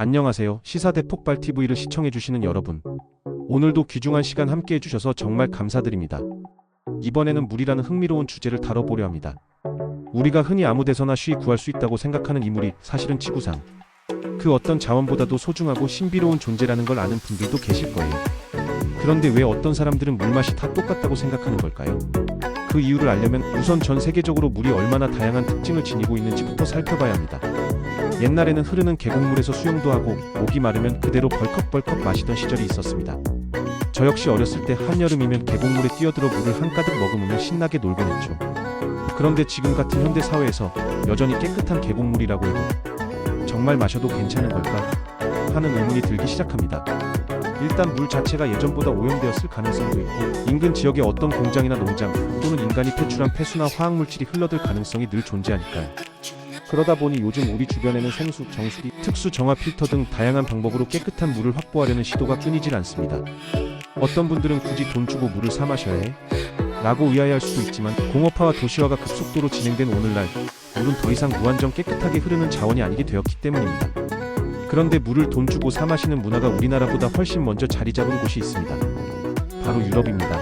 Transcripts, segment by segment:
안녕하세요. 시사대 폭발 TV를 시청해주시는 여러분. 오늘도 귀중한 시간 함께 해 주셔서 정말 감사드립니다. 이번에는 물이라는 흥미로운 주제를 다뤄보려 합니다. 우리가 흔히 아무 데서나 쉬이 구할 수 있다고 생각하는 이 물이 사실은 지구상 그 어떤 자원보다도 소중하고 신비로운 존재라는 걸 아는 분들도 계실 거예요. 그런데 왜 어떤 사람들은 물맛이 다 똑같다고 생각하는 걸까요? 그 이유를 알려면 우선 전 세계적으로 물이 얼마나 다양한 특징을 지니고 있는지부터 살펴봐야 합니다. 옛날에는 흐르는 계곡물에서 수영도 하고 목이 마르면 그대로 벌컥벌컥 마시던 시절이 있었습니다. 저 역시 어렸을 때 한여름이면 계곡물에 뛰어들어 물을 한가득 머금으며 신나게 놀곤 했죠. 그런데 지금 같은 현대 사회에서 여전히 깨끗한 계곡물이라고 해도 정말 마셔도 괜찮은 걸까 하는 의문이 들기 시작합니다. 일단 물 자체가 예전보다 오염되었을 가능성도 있고 인근 지역의 어떤 공장이나 농장 또는 인간이 배출한 폐수나 화학물질이 흘러들 가능성이 늘 존재하니까요. 그러다 보니 요즘 우리 주변에는 생수, 정수기, 특수 정화 필터 등 다양한 방법으로 깨끗한 물을 확보하려는 시도가 끊이질 않습니다. 어떤 분들은 굳이 돈 주고 물을 사 마셔야 해? 라고 의아해할 수도 있지만 공업화와 도시화가 급속도로 진행된 오늘날 물은 더 이상 무한정 깨끗하게 흐르는 자원이 아니게 되었기 때문입니다. 그런데 물을 돈 주고 사 마시는 문화가 우리나라보다 훨씬 먼저 자리 잡은 곳이 있습니다. 바로 유럽입니다.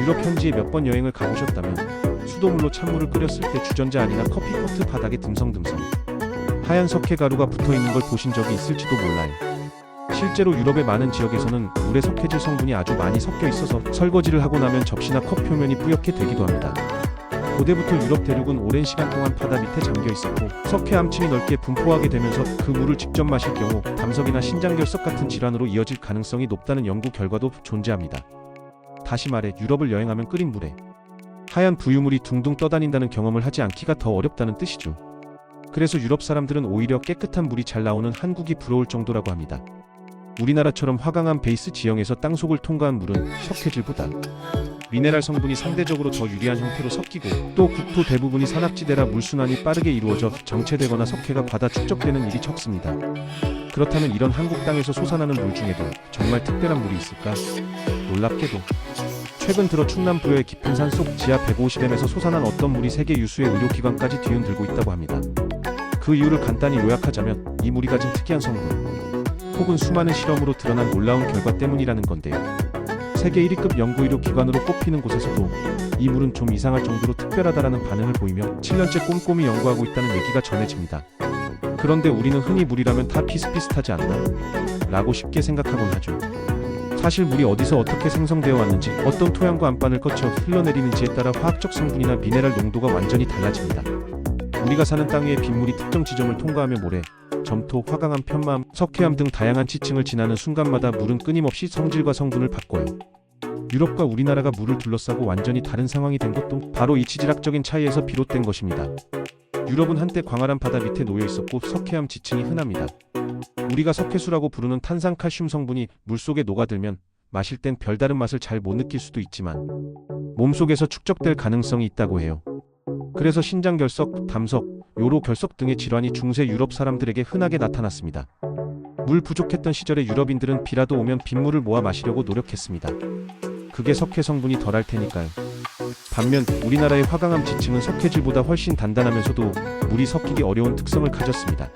유럽 현지에 몇 번 여행을 가보셨다면 수돗물로 찬물을 끓였을 때 주전자 안이나 커피포트 바닥에 듬성듬성 하얀 석회 가루가 붙어 있는 걸 보신 적이 있을지도 몰라요. 실제로 유럽의 많은 지역에서는 물에 석회질 성분이 아주 많이 섞여 있어서 설거지를 하고 나면 접시나 컵 표면이 뿌옇게 되기도 합니다. 고대부터 유럽 대륙은 오랜 시간 동안 바다 밑에 잠겨 있었고 석회 암침이 넓게 분포하게 되면서 그 물을 직접 마실 경우 담석이나 신장결석 같은 질환으로 이어질 가능성이 높다는 연구 결과도 존재합니다. 다시 말해 유럽을 여행하면 끓인 물에 하얀 부유물이 둥둥 떠다닌다는 경험을 하지 않기가 더 어렵다는 뜻이죠. 그래서 유럽 사람들은 오히려 깨끗한 물이 잘 나오는 한국이 부러울 정도라고 합니다. 우리나라처럼 화강암 베이스 지형에서 땅속을 통과한 물은 석회질보다 미네랄 성분이 상대적으로 더 유리한 형태로 섞이고 또 국토 대부분이 산악지대라 물순환이 빠르게 이루어져 정체되거나 석회가 과다 축적되는 일이 적습니다. 그렇다면 이런 한국 땅에서 솟아나는 물 중에도 정말 특별한 물이 있을까? 놀랍게도 최근 들어 충남 부여의 깊은 산 속 지하 150m에서 솟아난 어떤 물이 세계 유수의 의료기관까지 뒤흔들고 있다고 합니다. 그 이유를 간단히 요약하자면 이 물이 가진 특이한 성분 혹은 수많은 실험으로 드러난 놀라운 결과 때문이라는 건데요. 세계 1위급 연구 의료 기관으로 꼽히는 곳에서도 이 물은 좀 이상할 정도로 특별하다라는 반응을 보이며 7년째 꼼꼼히 연구하고 있다는 얘기가 전해집니다. 그런데 우리는 흔히 물이라면 다 비슷비슷하지 않나? 라고 쉽게 생각하곤 하죠. 사실 물이 어디서 어떻게 생성되어 왔는지 어떤 토양과 안반을 거쳐 흘러내리는지에 따라 화학적 성분이나 미네랄 농도가 완전히 달라집니다. 우리가 사는 땅 위의 빗물이 특정 지점을 통과하며 모래, 점토, 화강암, 편마암, 석회암 등 다양한 지층을 지나는 순간마다 물은 끊임없이 성질과 성분을 바꿔요. 유럽과 우리나라가 물을 둘러싸고 완전히 다른 상황이 된 것도 바로 이 지질학적인 차이에서 비롯된 것입니다. 유럽은 한때 광활한 바다 밑에 놓여 있었고 석회암 지층이 흔합니다. 우리가 석회수라고 부르는 탄산칼슘 성분이 물속에 녹아들면 마실 땐 별다른 맛을 잘 못 느낄 수도 있지만 몸속에서 축적될 가능성이 있다고 해요. 그래서 신장결석, 담석, 요로 결석 등의 질환이 중세 유럽 사람들에게 흔하게 나타났습니다. 물 부족했던 시절에 유럽인들은 비라도 오면 빗물을 모아 마시려고 노력했습니다. 그게 석회 성분이 덜할 테니까요. 반면 우리나라의 화강암 지층은 석회질보다 훨씬 단단하면서도 물이 섞이기 어려운 특성을 가졌습니다.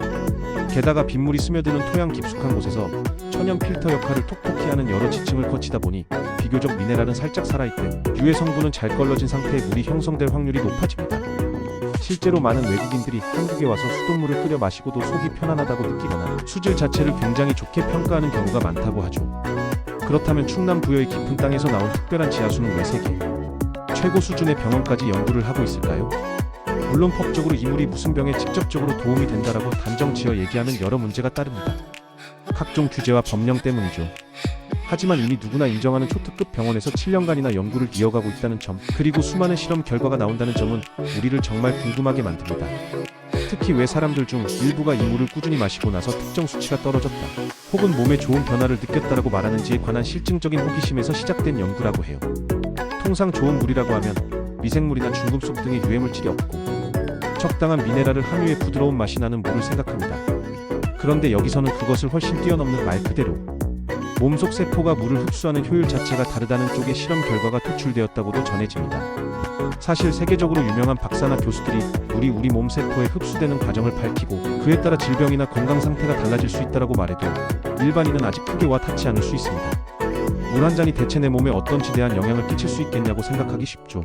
게다가 빗물이 스며드는 토양 깊숙한 곳에서 천연 필터 역할을 톡톡히 하는 여러 지층을 거치다 보니 비교적 미네랄은 살짝 살아있되 유해 성분은 잘 걸러진 상태의 물이 형성될 확률이 높아집니다. 실제로 많은 외국인들이 한국에 와서 수돗물을 끓여 마시고도 속이 편안하다고 느끼거나 수질 자체를 굉장히 좋게 평가하는 경우가 많다고 하죠. 그렇다면 충남 부여의 깊은 땅에서 나온 특별한 지하수는 왜 세계 최고 수준의 병원까지 연구를 하고 있을까요? 물론 법적으로 이 물이 무슨 병에 직접적으로 도움이 된다라고 단정 지어 얘기하는 여러 문제가 따릅니다. 각종 규제와 법령 때문이죠. 하지만 이미 누구나 인정하는 초특급 병원에서 7년간이나 연구를 이어가고 있다는 점, 그리고 수많은 실험 결과가 나온다는 점은 우리를 정말 궁금하게 만듭니다. 특히 왜 사람들 중 일부가 이 물을 꾸준히 마시고 나서 특정 수치가 떨어졌다, 혹은 몸에 좋은 변화를 느꼈다라고 말하는지에 관한 실증적인 호기심에서 시작된 연구라고 해요. 통상 좋은 물이라고 하면 미생물이나 중금속 등의 유해물질이 없고 적당한 미네랄을 함유해 부드러운 맛이 나는 물을 생각합니다. 그런데 여기서는 그것을 훨씬 뛰어넘는 말 그대로 몸속 세포가 물을 흡수하는 효율 자체가 다르다는 쪽의 실험 결과가 도출되었다고도 전해집니다. 사실 세계적으로 유명한 박사나 교수들이 물이 우리 몸 세포에 흡수되는 과정을 밝히고 그에 따라 질병이나 건강 상태가 달라질 수 있다라고 말해도 일반인은 아직 크게 와 닿지 않을 수 있습니다. 물 한 잔이 대체 내 몸에 어떤 지대한 영향을 끼칠 수 있겠냐고 생각하기 쉽죠.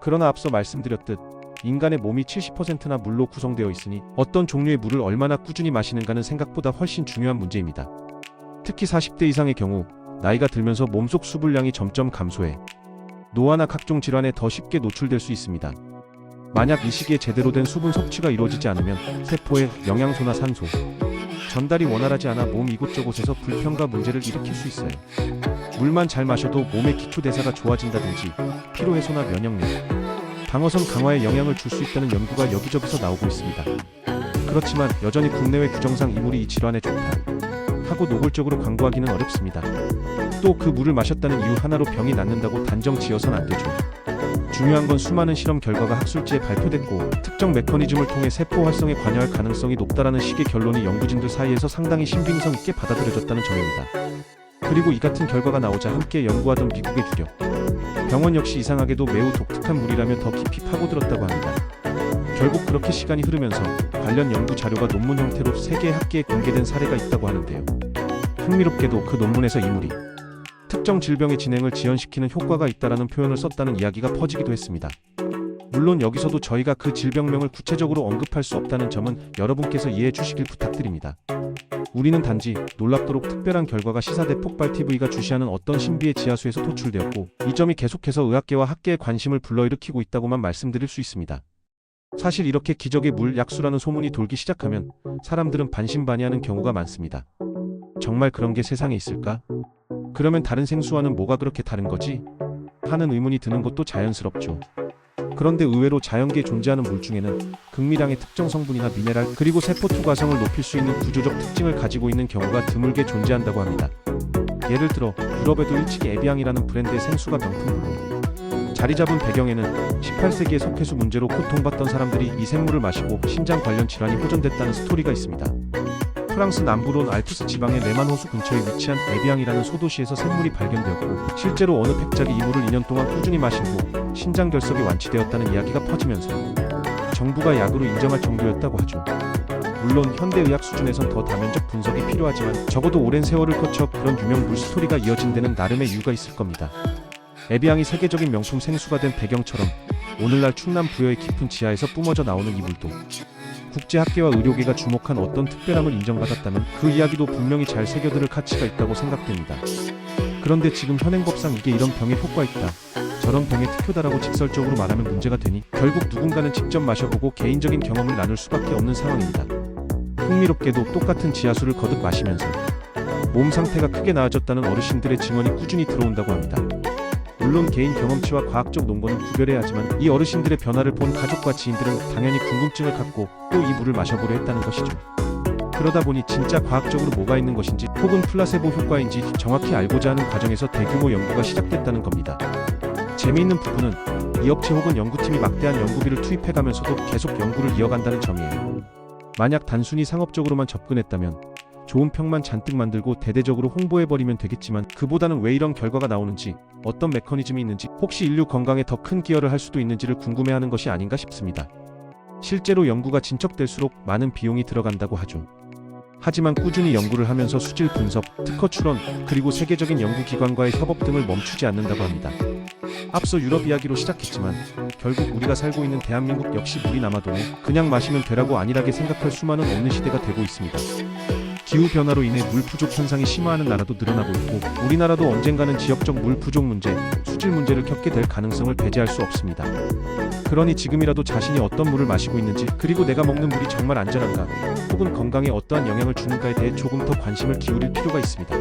그러나 앞서 말씀드렸듯 인간의 몸이 70%나 물로 구성되어 있으니 어떤 종류의 물을 얼마나 꾸준히 마시는가는 생각보다 훨씬 중요한 문제입니다. 특히 40대 이상의 경우 나이가 들면서 몸속 수분량이 점점 감소해 노화나 각종 질환에 더 쉽게 노출될 수 있습니다. 만약 이 시기에 제대로 된 수분 섭취가 이루어지지 않으면 세포에 영양소나 산소, 전달이 원활하지 않아 몸 이곳저곳에서 불편과 문제를 일으킬 수 있어요. 물만 잘 마셔도 몸의 기초 대사가 좋아진다든지 피로 해소나 면역력, 방어선 강화에 영향을 줄 수 있다는 연구가 여기저기서 나오고 있습니다. 그렇지만 여전히 국내외 규정상 이 물이 이 질환에 좋다 하고 노골적으로 광고하기는 어렵습니다. 또 그 물을 마셨다는 이유 하나로 병이 낫는다고 단정 지어선 안 되죠. 중요한 건 수많은 실험 결과가 학술지에 발표됐고 특정 메커니즘을 통해 세포 활성에 관여할 가능성이 높다라는 식의 결론이 연구진들 사이에서 상당히 신빙성 있게 받아들여졌다는 점입니다. 그리고 이 같은 결과가 나오자 함께 연구하던 미국의 주력 병원 역시 이상하게도 매우 독특한 물이라며 더 깊이 파고들었다고 합니다. 결국 그렇게 시간이 흐르면서 관련 연구 자료가 논문 형태로 세계 학계에 공개된 사례가 있다고 하는데요. 흥미롭게도 그 논문에서 이 물이 특정 질병의 진행을 지연시키는 효과가 있다라는 표현을 썼다는 이야기가 퍼지기도 했습니다. 물론 여기서도 저희가 그 질병명을 구체적으로 언급할 수 없다는 점은 여러분께서 이해해 주시길 부탁드립니다. 우리는 단지 놀랍도록 특별한 결과가 시사대 폭발 TV가 주시하는 어떤 신비의 지하수에서 도출되었고 이 점이 계속해서 의학계와 학계의 관심을 불러일으키고 있다고만 말씀드릴 수 있습니다. 사실 이렇게 기적의 물 약수라는 소문이 돌기 시작하면 사람들은 반신반의하는 경우가 많습니다. 정말 그런 게 세상에 있을까? 그러면 다른 생수와는 뭐가 그렇게 다른 거지? 하는 의문이 드는 것도 자연스럽죠. 그런데 의외로 자연계에 존재하는 물 중에는 극미량의 특정 성분이나 미네랄 그리고 세포 투과성을 높일 수 있는 구조적 특징을 가지고 있는 경우가 드물게 존재한다고 합니다. 예를 들어 유럽에도 일찍이 에비앙이라는 브랜드의 생수가 명품물로 자리 잡은 배경에는 18세기의 석회수 문제로 고통받던 사람들이 이 생물을 마시고 신장 관련 질환이 호전됐다는 스토리가 있습니다. 프랑스 남부론 알프스 지방의 레만 호수 근처에 위치한 에비앙이라는 소도시에서 샘물이 발견되었고 실제로 어느 백작이 이 물을 2년 동안 꾸준히 마신 후 신장 결석이 완치되었다는 이야기가 퍼지면서 정부가 약으로 인정할 정도였다고 하죠. 물론 현대의학 수준에선 더 다면적 분석이 필요하지만 적어도 오랜 세월을 거쳐 그런 유명 물 스토리가 이어진 데는 나름의 이유가 있을 겁니다. 에비앙이 세계적인 명품 생수가 된 배경처럼 오늘날 충남 부여의 깊은 지하에서 뿜어져 나오는 이 물도 국제학계와 의료계가 주목한 어떤 특별함을 인정받았다면 그 이야기도 분명히 잘 새겨들을 가치가 있다고 생각됩니다. 그런데 지금 현행법상 이게 이런 병에 효과 있다. 저런 병에 특효다라고 직설적으로 말하면 문제가 되니 결국 누군가는 직접 마셔보고 개인적인 경험을 나눌 수밖에 없는 상황입니다. 흥미롭게도 똑같은 지하수를 거듭 마시면서 몸 상태가 크게 나아졌다는 어르신들의 증언이 꾸준히 들어온다고 합니다. 물론 개인 경험치와 과학적 논거는 구별해야 하지만 이 어르신들의 변화를 본 가족과 지인들은 당연히 궁금증을 갖고 또 이 물을 마셔보려 했다는 것이죠. 그러다 보니 진짜 과학적으로 뭐가 있는 것인지 혹은 플라세보 효과인지 정확히 알고자 하는 과정에서 대규모 연구가 시작됐다는 겁니다. 재미있는 부분은 이 업체 혹은 연구팀이 막대한 연구비를 투입해가면서도 계속 연구를 이어간다는 점이에요. 만약 단순히 상업적으로만 접근했다면 좋은 평만 잔뜩 만들고 대대적으로 홍보해버리면 되겠지만 그보다는 왜 이런 결과가 나오는지 어떤 메커니즘이 있는지 혹시 인류 건강에 더 큰 기여를 할 수도 있는지를 궁금해하는 것이 아닌가 싶습니다. 실제로 연구가 진척될수록 많은 비용이 들어간다고 하죠. 하지만 꾸준히 연구를 하면서 수질 분석, 특허 출원, 그리고 세계적인 연구기관과의 협업 등을 멈추지 않는다고 합니다. 앞서 유럽 이야기로 시작했지만 결국 우리가 살고 있는 대한민국 역시 물이 남아도네 그냥 마시면 되라고 안일하게 생각할 수만은 없는 시대가 되고 있습니다. 기후 변화로 인해 물 부족 현상이 심화하는 나라도 늘어나고 있고 우리나라도 언젠가는 지역적 물 부족 문제, 수질 문제를 겪게 될 가능성을 배제할 수 없습니다. 그러니 지금이라도 자신이 어떤 물을 마시고 있는지 그리고 내가 먹는 물이 정말 안전한가 혹은 건강에 어떠한 영향을 주는가에 대해 조금 더 관심을 기울일 필요가 있습니다.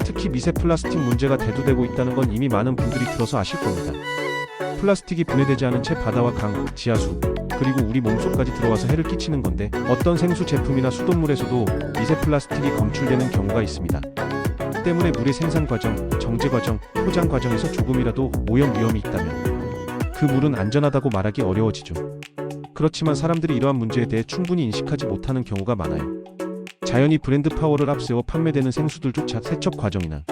특히 미세 플라스틱 문제가 대두되고 있다는 건 이미 많은 분들이 들어서 아실 겁니다. 플라스틱이 분해되지 않은 채 바다와 강, 지하수, 그리고 우리 몸속까지 들어와서 해를 끼치는 건데 어떤 생수 제품이나 수돗물에서도 미세 플라스틱이 검출되는 경우가 있습니다. 때문에 물의 생산 과정, 정제 과정, 포장 과정에서 조금이라도 오염 위험이 있다면 그 물은 안전하다고 말하기 어려워지죠. 그렇지만 사람들이 이러한 문제에 대해 충분히 인식하지 못하는 경우가 많아요. 자연이 브랜드 파워를 앞세워 판매되는 생수들조차 세척 과정이나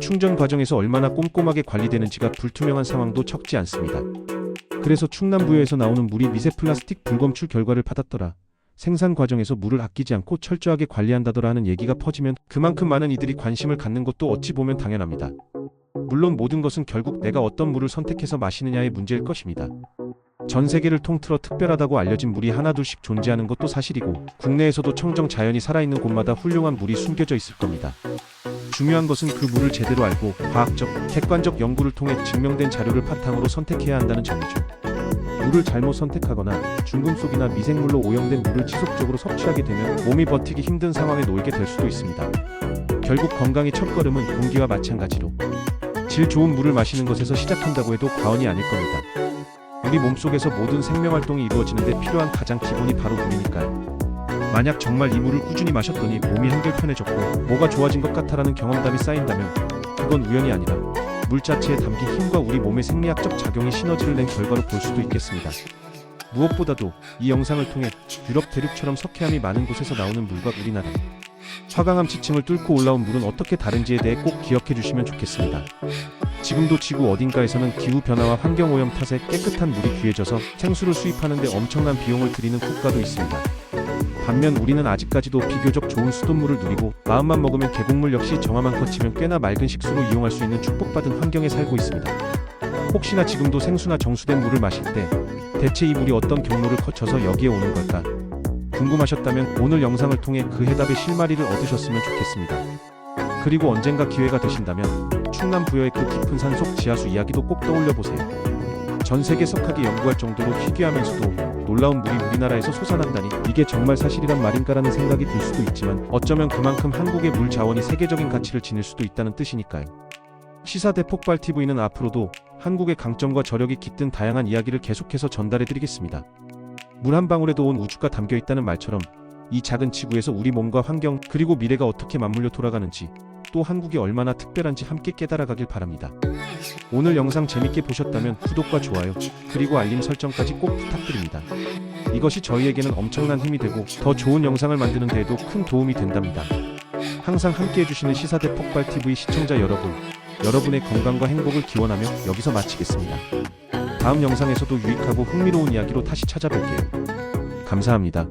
충전 과정에서 얼마나 꼼꼼하게 관리되는지가 불투명한 상황도 적지 않습니다. 그래서 충남부여에서 나오는 물이 미세 플라스틱 불검출 결과를 받았더라. 생산 과정에서 물을 아끼지 않고 철저하게 관리한다더라 하는 얘기가 퍼지면 그만큼 많은 이들이 관심을 갖는 것도 어찌 보면 당연합니다. 물론 모든 것은 결국 내가 어떤 물을 선택해서 마시느냐의 문제일 것입니다. 전 세계를 통틀어 특별하다고 알려진 물이 하나둘씩 존재하는 것도 사실이고 국내에서도 청정 자연이 살아있는 곳마다 훌륭한 물이 숨겨져 있을 겁니다. 중요한 것은 그 물을 제대로 알고 과학적, 객관적 연구를 통해 증명된 자료를 바탕으로 선택해야 한다는 점이죠. 물을 잘못 선택하거나 중금속이나 미생물로 오염된 물을 지속적으로 섭취하게 되면 몸이 버티기 힘든 상황에 놓이게 될 수도 있습니다. 결국 건강의 첫걸음은 공기와 마찬가지로 질 좋은 물을 마시는 것에서 시작한다고 해도 과언이 아닐 겁니다. 우리 몸속에서 모든 생명활동이 이루어지는데 필요한 가장 기본이 바로 물이니까요. 만약 정말 이 물을 꾸준히 마셨더니 몸이 한결 편해졌고 뭐가 좋아진 것 같아라는 경험담이 쌓인다면 그건 우연이 아니라 물 자체에 담긴 힘과 우리 몸의 생리학적 작용이 시너지를 낸 결과로 볼 수도 있겠습니다. 무엇보다도 이 영상을 통해 유럽 대륙처럼 석회암이 많은 곳에서 나오는 물과 우리나라 화강암 지층을 뚫고 올라온 물은 어떻게 다른지에 대해 꼭 기억해 주시면 좋겠습니다. 지금도 지구 어딘가에서는 기후 변화와 환경 오염 탓에 깨끗한 물이 귀해져서 생수를 수입하는데 엄청난 비용을 들이는 국가도 있습니다. 반면 우리는 아직까지도 비교적 좋은 수돗물을 누리고 마음만 먹으면 계곡물 역시 정화만 거치면 꽤나 맑은 식수로 이용할 수 있는 축복받은 환경에 살고 있습니다. 혹시나 지금도 생수나 정수된 물을 마실 때 대체 이 물이 어떤 경로를 거쳐서 여기에 오는 걸까 궁금하셨다면 오늘 영상을 통해 그 해답의 실마리를 얻으셨으면 좋겠습니다. 그리고 언젠가 기회가 되신다면 충남 부여의 그 깊은 산속 지하수 이야기도 꼭 떠올려 보세요. 전 세계 석학이 연구할 정도로 희귀하면서도 놀라운 물이 우리나라에서 솟아난다니 이게 정말 사실이란 말인가라는 생각이 들 수도 있지만 어쩌면 그만큼 한국의 물 자원이 세계적인 가치를 지닐 수도 있다는 뜻이니까요. 시사대 폭발 TV는 앞으로도 한국의 강점과 저력이 깃든 다양한 이야기를 계속해서 전달해 드리겠습니다. 물 한 방울에도 온 우주가 담겨 있다는 말처럼 이 작은 지구에서 우리 몸과 환경 그리고 미래가 어떻게 맞물려 돌아가는지 또 한국이 얼마나 특별한지 함께 깨달아가길 바랍니다. 오늘 영상 재밌게 보셨다면 구독과 좋아요 그리고 알림 설정까지 꼭 부탁드립니다. 이것이 저희에게는 엄청난 힘이 되고 더 좋은 영상을 만드는 데에도 큰 도움이 된답니다. 항상 함께 해주시는 시사대 폭발 TV 시청자 여러분, 여러분의 건강과 행복을 기원하며 여기서 마치겠습니다. 다음 영상에서도 유익하고 흥미로운 이야기로 다시 찾아뵐게요. 감사합니다.